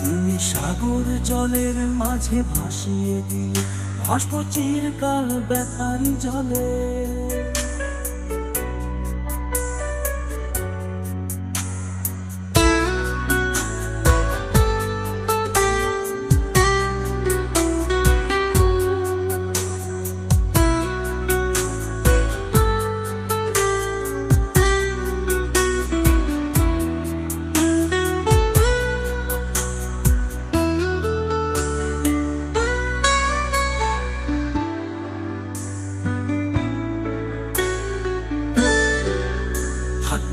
তুমি সাগর জলের মাঝে ভাসিয়ে দিলে। ভাসব চিরকাল ব্যথারি জলে।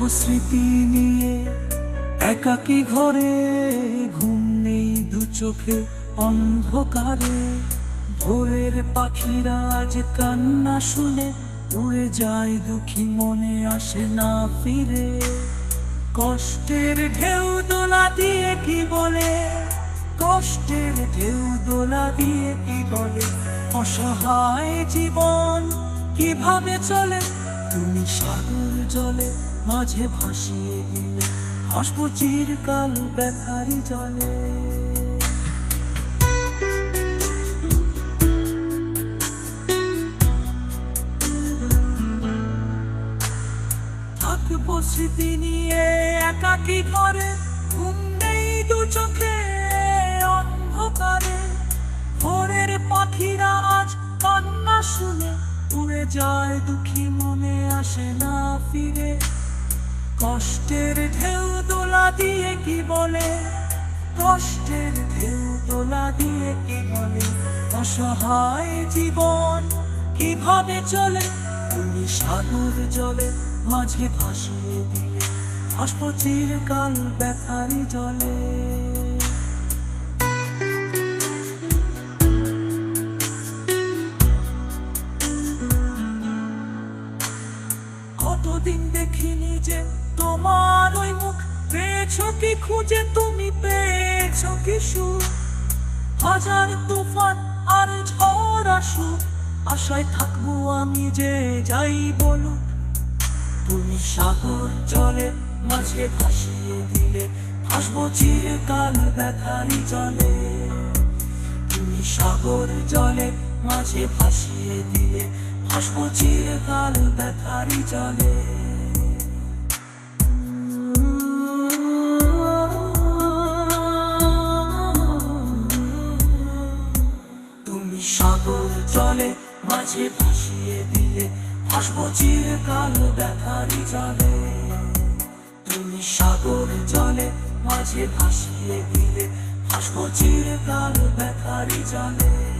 স্মৃতি নিয়ে একাকি ঘরে ঘুম নেই দু চোখে অন্ধকারে। ভোরের পাখিরা আজ কান্না শুনে, উড়ে যায় দুঃখী মনে, আসে না ফিরে। কষ্টের ঢেউ দোলা দিয়ে কি বলে? কষ্টের ঢেউ দোলা দিয়ে কি বলে? অসহায় জীবন কীভাবে চলে? তুমি সাগর জলে মাঝে ভাসিয়ে হাসবো চিরকাল ব্যথারি জলে। থাকব স্মৃতি নিয়ে একাকি ঘরে, ঘুম নেই দু চোখে অন্ধকারে। ভোরের পাখিরা আজ কান্না শুনে, উড়ে যায় দুঃখী মনে, আসে না ফিরে। কষ্টের ঢেউ দোলা দিয়ে কি বলে? কষ্টের ঢেউ দোলা দিয়ে কি বলে? অসহায় জীবন কীভাবে চলে? তুমি সাগর জলে মাঝে ভাসিয়ে দিলে হাসব চিরকাল ব্যথারি জলে। কতদিন দেখিনি যে তোমার ওই মুখ পেয়েছ কি খুঁজে? তুমি পেয়েছ কি হাজার তুফান আর ঝড় আসুক, আশায় থাকব আমি যে যাই বলুক। তুমি সাগর জলে মাঝে ভাসিয়ে দিলে হাসবো চিরকাল ব্যথারি জলে। তুমি সাগর জলে মাঝে ভাসিয়ে দিলে হাসবো চিরকাল ব্যথারি জলে। তুমি সাগর জলে মাঝে ভাসিয়ে দিলে হাসবো চিরকাল ব্যথারি জলে। তুমি সাগর জলে মাঝে ভাসিয়ে দিলে হাসবো চিরকাল ব্যথারি জলে।